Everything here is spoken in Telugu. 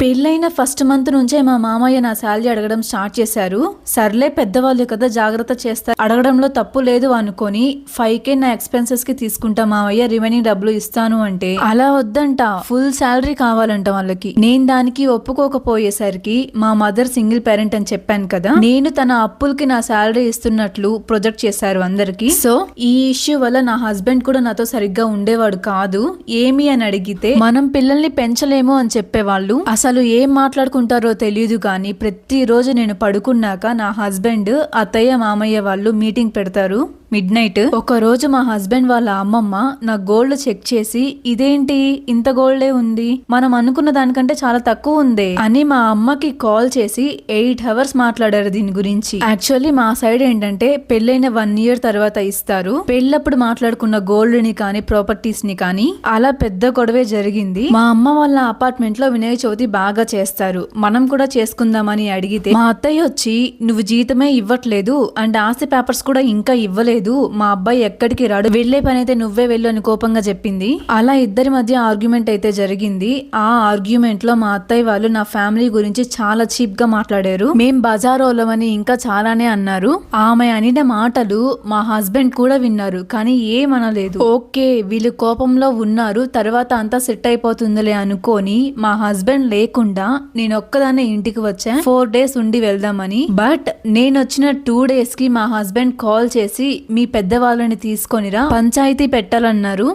పెళ్ళైన ఫస్ట్ మంత్ నుంచే మా మామయ్య నా శాలరీ అడగడం స్టార్ట్ చేశారు. సర్లే పెద్దవాళ్ళు కదా జాగ్రత్త చేస్తారు అడగడంలో తప్పు లేదు అనుకొని ఫైవ్ కే నా ఎక్స్పెన్సెస్కి తీసుకుంటా మామయ్య రిమైనింగ్ డబ్బులు ఇస్తాను అంటే అలా వద్దంట. ఫుల్ శాలరీ కావాలంట వాళ్ళకి. నేను దానికి ఒప్పుకోకపోయేసరికి మా మదర్ సింగిల్ పేరెంట్ అని చెప్పాను కదా నేను తన అప్పులకి నా శాలరీ ఇస్తున్నట్లు ప్రొజెక్ట్ చేశారు అందరికి. సో ఈ ఇష్యూ వల్ల నా హస్బెండ్ కూడా నాతో సరిగ్గా ఉండేవాడు కాదు. ఏమి అని అడిగితే మనం పిల్లల్ని పెంచలేము అని చెప్పేవాళ్ళు. అసలు ఏం మాట్లాడుకుంటారో తెలియదు కానీ ప్రతిరోజు నేను పడుకున్నాక నా హస్బెండ్ అత్తయ్య మామయ్య వాళ్ళు మీటింగ్ పెడతారు. మిడ్ నైట్ ఒక రోజు మా హస్బెండ్ వాళ్ళ అమ్మమ్మ నా గోల్డ్ చెక్ చేసి ఇదేంటి? ఇంత గోల్డే ఉంది? మనం అనుకున్న దానికంటే చాలా తక్కువ ఉంది? అని మా అమ్మకి కాల్ చేసి ఎయిట్ అవర్స్ మాట్లాడారు దీని గురించి. యాక్చువల్లీ మా సైడ్ ఏంటంటే పెళ్ళైన వన్ ఇయర్ తర్వాత ఇస్తారు. పెళ్ళప్పుడు మాట్లాడుకున్న గోల్డ్ని కానీ ప్రాపర్టీస్ని కానీ అలా పెద్ద గొడవే జరిగింది. మా అమ్మ వాళ్ళ అపార్ట్మెంట్లో వినాయక చవితి బాగా చేస్తారు. మనం కూడా చేసుకుందామని అడిగితే మా అత్తయ్య వచ్చి నువ్వు జీతమే ఇవ్వట్లేదు అండ్ ఆస్తి పేపర్స్ కూడా ఇంకా ఇవ్వలేదు. మా అబ్బాయి ఎక్కడికి రాడు. వెళ్ళే పని అయితే నువ్వే వెళ్ళు అని కోపంగా చెప్పింది. అలా ఇద్దరి మధ్య ఆర్గ్యుమెంట్ అయితే జరిగింది. ఆ ఆర్గ్యుమెంట్లో మా అత్తయ్య వాళ్ళు నా ఫ్యామిలీ గురించి చాలా చీప్గా మాట్లాడారు. మేం బజారోలమని ఇంకా చాలానే అన్నారు. ఆమె అనిన మాటలు మా హస్బెండ్ కూడా విన్నారు కానీ ఏమనలేదు. ఓకే వీళ్ళు కోపంలో ఉన్నారు తర్వాత అంతా సెట్ అయిపోతుందిలే అనుకొని మా హస్బెండ్ లేకుండా నేను ఒక్కదాన్నే ఇంటికి వచ్చా. ఫోర్ డేస్ ఉండి వెళ్దామని. బట్ నేను వచ్చిన టూ డేస్కి మా హస్బెండ్ కాల్ చేసి మీ పెద్దవాళ్ళని తీసుకొనిరా పంచాయతీ పెట్టాలన్నారు.